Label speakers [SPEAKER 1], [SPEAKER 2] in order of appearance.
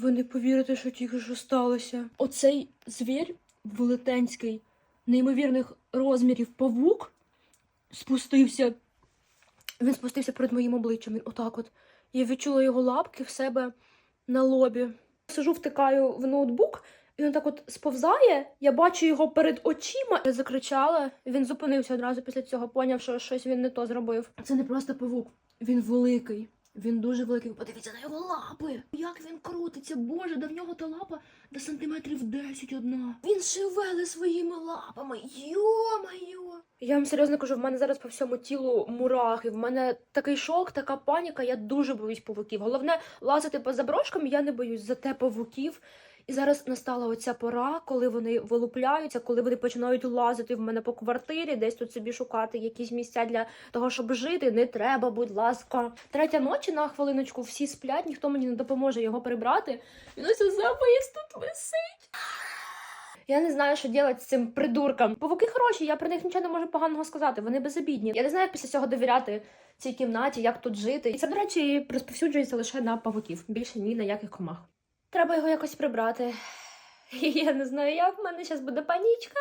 [SPEAKER 1] Ви не повірите, що тільки що сталося. Оцей звір велетенський, неймовірних розмірів павук спустився. Він спустився перед моїм обличчям. Він отак от. Я відчула його лапки в себе на лобі. Сижу, втикаю в ноутбук, і він так от сповзає. Я бачу його перед очима. Я закричала. Він зупинився одразу після цього, поняв, що щось він не то зробив. Це не просто павук, він великий. Він дуже великий. Подивіться на його лапи. Як він крутиться, боже, да в нього та лапа до сантиметрів 10 одна. Він шевели своїми лапами. Йо-майо. Я вам серйозно кажу, в мене зараз по всьому тілу мурахи. В мене такий шок, така паніка. Я дуже боюсь павуків. Головне, лазити по заброшкам я не боюсь, зате павуків. І зараз настала оця пора, коли вони вилупляються, коли вони починають лазити в мене по квартирі, десь тут собі шукати якісь місця для того, щоб жити. Не треба, будь ласка. Третя ночі на хвилиночку всі сплять, ніхто мені не допоможе його прибрати. Він ось запоїзд тут висить. Я не знаю, що робити з цим придурком. Павуки хороші, я про них нічого не можу поганого сказати. Вони безобідні. Я не знаю, як після цього довіряти цій кімнаті, як тут жити. І це, до речі, розповсюджується лише на павуків, більше ні на яких комах. Треба його якось прибрати. Я не знаю, як в мене зараз буде панічка.